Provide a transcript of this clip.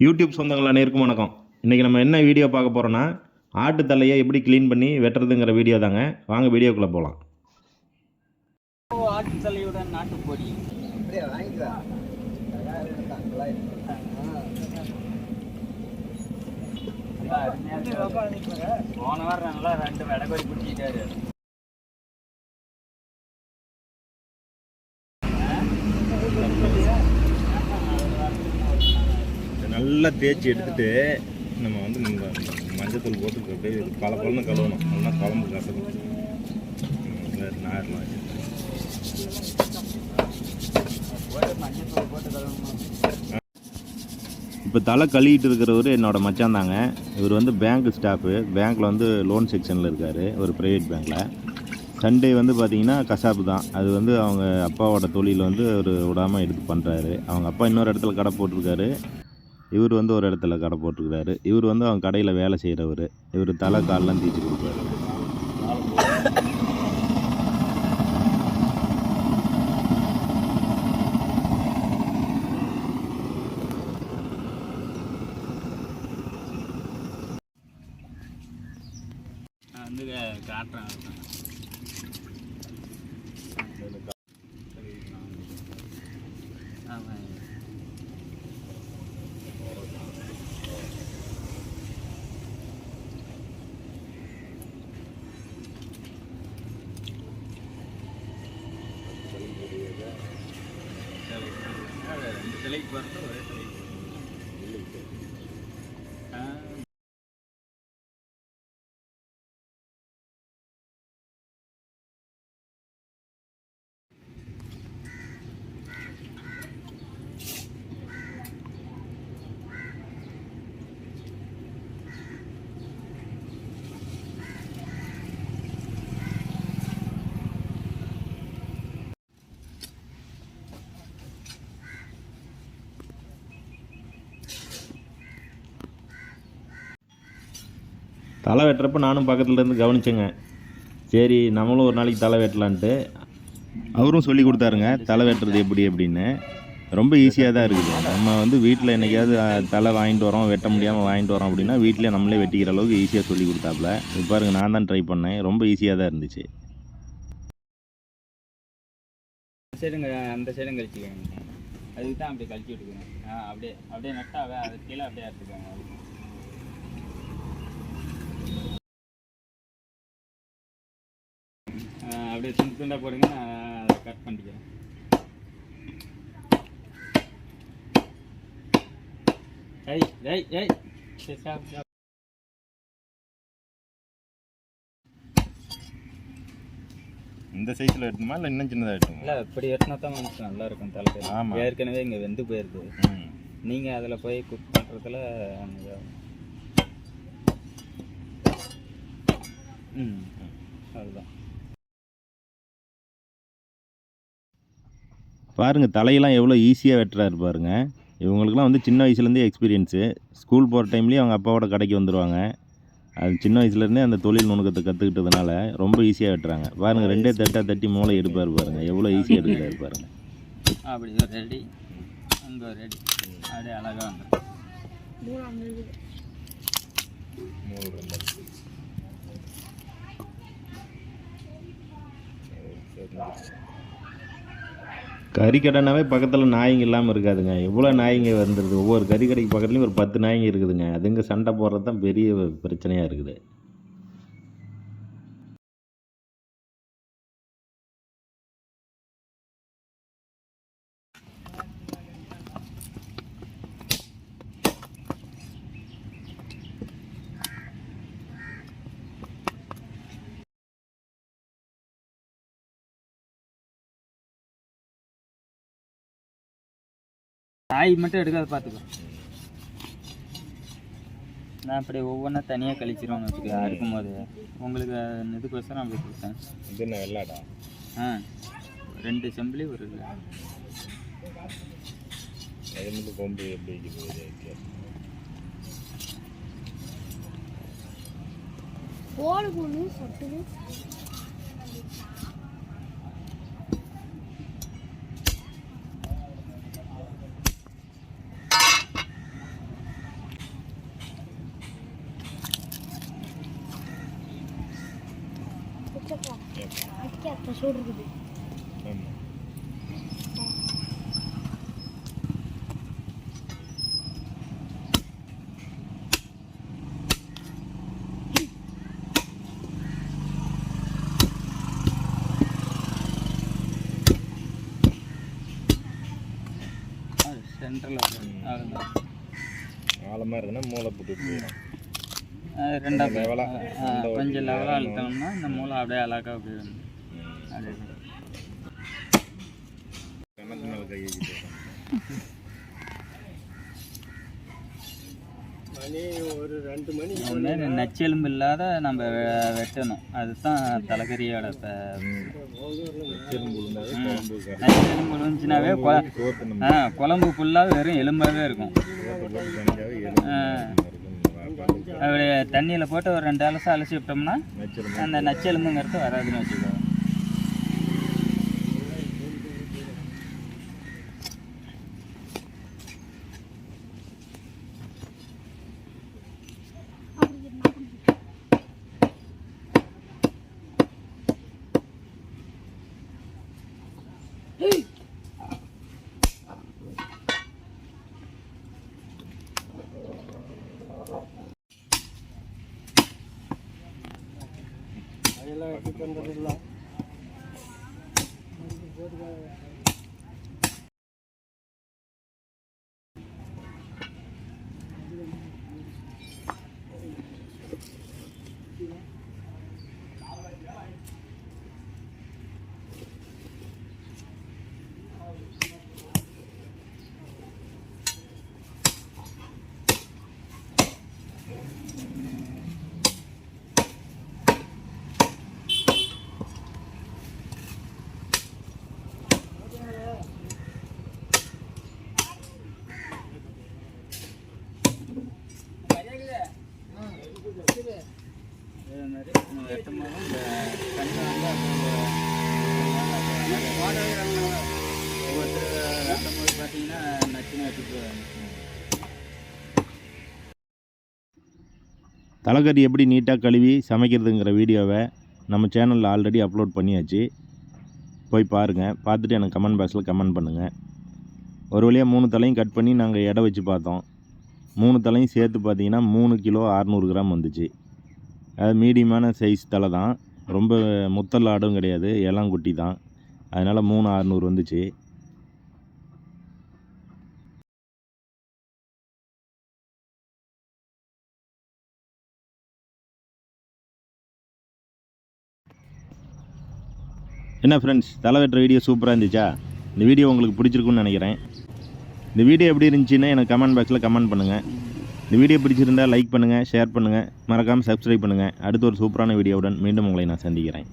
YouTube சொந்தங்கள் அனைவருக்கும் வணக்கம். இன்றைக்கி நம்ம என்ன வீடியோ பார்க்க போகிறோன்னா ஆட்டு தலையை எப்படி க்ளீன் பண்ணி வெட்டுறதுங்கிற வீடியோ தாங்க. வாங்க வீடியோக்குள்ளே போகலாம் ஆட்டு தலையுடன் நாட்டுக்கோழி போன வாரம் நல்லா ரெண்டு விடக்கோழி பிடிச்சிட்டாரு நல்லா தேய்ச்சி எடுத்துட்டு நம்ம வந்து இந்த மஞ்சத்தூள் போட்டு அப்படியே பல பழன்னு கழுவணும். நல்லா குழம்பு கசக்கும். வேறு நார்லாம் மஞ்சள் இப்போ தலை கழுவிட்டு இருக்கிறவர் என்னோட மச்சான் தாங்க. இவர் வந்து பேங்க் ஸ்டாஃபு பேங்க்கில் வந்து லோன் செக்ஷனில் இருக்கார். ஒரு ப்ரைவேட் பேங்க்கில் சண்டே வந்து பார்த்தீங்கன்னா கசாப்பு தான். அது வந்து அவங்க அப்பாவோட தொழில் வந்து அவர் விடாமல் எடுத்து பண்ணுறாரு அவங்க அப்பா இன்னொரு இடத்துல கடை போட்டிருக்காரு. இவர் வந்து ஒரு இடத்துல கடை போட்டுருக்கிறாரு. இவர் வந்து அவங்க கடையில் வேலை செய்கிறவர் இவர் தலை கால்லாம் தீச்சு கொடுப்பாரு. வந்து காட்டுறேன். ரெண்டு சிலைக்கு போகிறது ஒரே சிலைக்கு ஆ தலை வெட்டுறப்ப நானும் பக்கத்தில் இருந்து கவனிச்சேங்க. சரி நம்மளும் ஒரு நாளைக்கு தலை வெட்டலான்ட்டு. அவரும் சொல்லி கொடுத்தாருங்க தலை வெட்டுறது எப்படி அப்படின்னு. ரொம்ப ஈஸியாக தான் இருக்குது. நம்ம வந்து வீட்டில் என்னைக்காவது தலை வாங்கிட்டு வரோம் வெட்ட முடியாமல் வாங்கிட்டு வரோம் அப்படின்னா வீட்டிலே நம்மளே வெட்டிக்கிற அளவுக்கு ஈஸியாக சொல்லி கொடுத்தாப்புல. இது பாருங்க நான் தான் ட்ரை பண்ணேன். ரொம்ப ஈஸியாக தான் இருந்துச்சு. சைடுங்க அந்த சைடும் கழிச்சிக்கோங்க. அதுக்கு தான் அப்படியே கழிச்சு விட்டுக்கோங்க. ஆ அப்படியே அப்படியே நட்டாவே அது கீழே அப்படியே எடுத்துக்கோங்க அப்படியே துண்டு துண்டாக போடுங்க நான் அதை கட் பண்ணிக்கிறேன். இந்த சைஸில் வெட்டணுமா இல்லை இன்னும் சின்னதாக வெட்டணுமா இல்லை இப்படி வெட்டினா தான் வந்து நல்லா இருக்கும் தலைக்கு. ஏற்கனவே இங்கே வெந்து போயிருக்கு. ம். நீங்கள் அதில் போய் குக் பண்ணுறதுல அதுதான் பாருங்க தலையெல்லாம் எவ்வளோ ஈஸியாக வெட்டுறாரு பாருங்க. இவங்களுக்குலாம் வந்து சின்ன வயசுலேருந்தே எக்ஸ்பீரியன்ஸு ஸ்கூல் போகிற டைம்லேயே அவங்க அப்பாவோட கடைக்கு வந்துடுவாங்க அது சின்ன வயசுலேருந்தே அந்த தொழில் நுணுக்கத்தை கற்றுக்கிட்டதுனால ரொம்ப ஈஸியாக வெட்டுறாங்க. பாருங்க ரெண்டே தட்டா தட்டி மூளை எடுப்பார் பாருங்க. எவ்வளோ ஈஸியாக எடுக்கிறாரு பாருங்க. அப்படி ரெடி. ஒரு ரெடி. அப்படியே அழகாக கறிக்கடைனாவே பக்கத்தில் நாய்ங்க இல்லாமல் இருக்காதுங்க. எவ்வளோ நாய்ங்க வந்துடுது ஒவ்வொரு கறிக்கடைக்கு பக்கத்துலேயும் ஒரு பத்து நாய்ங்க இருக்குதுங்க. அதுங்க சண்டை போடுறது தான் பெரிய பிரச்சனையாக இருக்குது. நாய் மட்டும் எடுக்காத பார்த்துக்கோ நான் அப்படி ஒவ்வொன்றா தனியாக கழிச்சிருவேன் வச்சுக்க அறுக்கும் போது உங்களுக்கு இதுக்கோசரம் அப்படி கொடுத்தேன். இது என்ன வெள்ளாடா? ஆ ரெண்டு செம்பிளி ஒரு. அது மட்டும் கொம்பு எப்படி சொட்டுது சூடு இருக்குது சென்டரில் ஆழமாக இருக்குன்னா மூளை போட்டு போயிடும். ரெண்டாவது கொஞ்சம் லெவலாக அழுத்தோம்னா இந்த மூளை அப்படியே அழகாக அப்படியே நச்செலும்பு இல்லாத நம்ம வெ- வெட்டணும். அதுதான் தலைகரியோட நச்செலும்பு இருந்துச்சுனாவே ஆ குழம்பு ஃபுல்லாக வெறும் எலும்பாகவே இருக்கும். அப்படி தண்ணியில் போட்டு ஒரு ரெண்டு அலசம் அலசி விட்டோம்னா அந்த நச்செலும்புங்கிறது வராதுன்னு வச்சுக்கோங்க. இதே இந்த ஒவ்வொருத்தர் வெட்டும் போது பார்த்தீங்கன்னா நச்சுன்னு தலைக்கறி எப்படி நீட்டாக கழுவி சமைக்கிறதுங்கிற வீடியோவை நம்ம சேனலில் ஆல்ரெடி அப்லோட் பண்ணியாச்சு. போய் பாருங்கள் பார்த்துட்டு எனக்கு கமெண்ட் பாக்ஸில் கமெண்ட் பண்ணுங்கள் ஒரு வழியாக மூணு தலையும் கட் பண்ணி நாங்கள் எடை வச்சு பார்த்தோம். மூணு தலையும் சேர்த்து பார்த்தீங்கன்னா மூணு கிலோ அறநூறு கிராம் வந்துச்சு. அது மீடியமான சைஸ் தலை தான். ரொம்ப முத்தல் ஆடும் கிடையாது. இளங்குட்டி தான். அதனால் மூணு அறநூறு வந்துச்சு. என்ன ஃப்ரெண்ட்ஸ் தலை வெட்டுற வீடியோ சூப்பராக இருந்துச்சா? இந்த வீடியோ உங்களுக்கு பிடிச்சிருக்குன்னு நினைக்கிறேன். இந்த வீடியோ எப்படி இருந்துச்சுன்னு எனக்கு கமெண்ட் பாக்ஸில் கமெண்ட் பண்ணுங்கள் இந்த வீடியோ பிடிச்சிருந்தா லைக் பண்ணுங்கள் ஷேர் பண்ணுங்கள் மறக்காமல் சப்ஸ்கிரைப் பண்ணுங்கள் அடுத்த ஒரு சூப்பரான வீடியோவுடன் மீண்டும் உங்களை நான் சந்திக்கிறேன்.